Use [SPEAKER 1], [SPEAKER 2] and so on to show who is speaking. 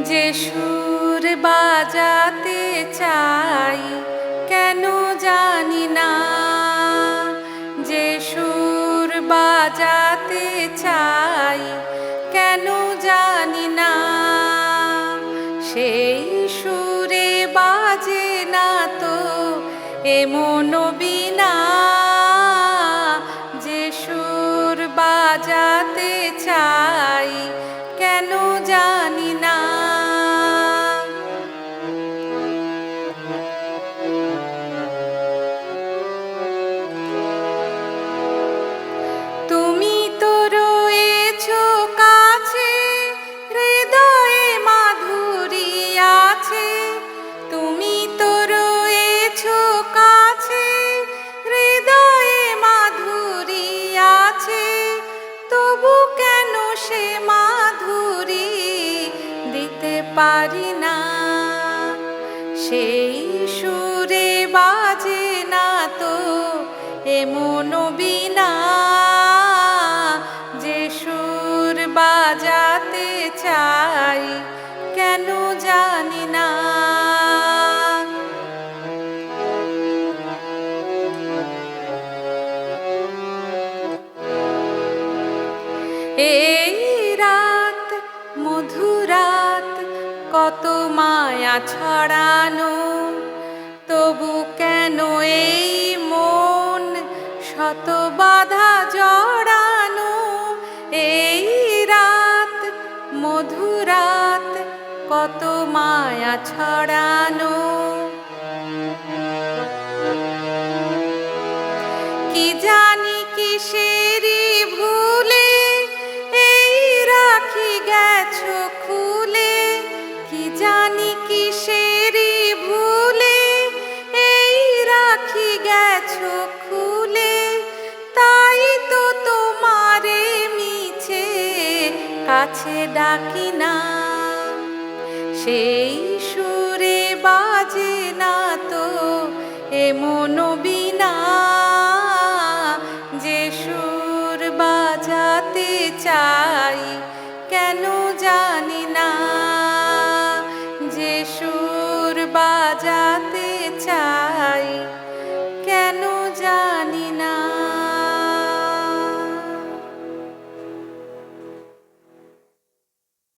[SPEAKER 1] যে সুর বাজাতে চাই, কেন জানি না। যে সুর বাজাতে চাই, কেন জানি না। সেই সুরে বাজে না তো এমন বিনা পারি না। সেই সুরে বাজে না তো এমন বিনা। যে সুর বাজাতে চাই, কেন জানি না। এই রাত মধুরাত কত মায়া ছড়ানো, তবু কেন এই মন শত বাধা জড়ানো? এই রাত মধুরাত কত মায়া ছড়ানো। কি জানি কিসেরই কাছে ডাকি না, সেই সুরে বাজে না তো এমন বিনা। যে সুর বাজাতে চাই কেন জানি না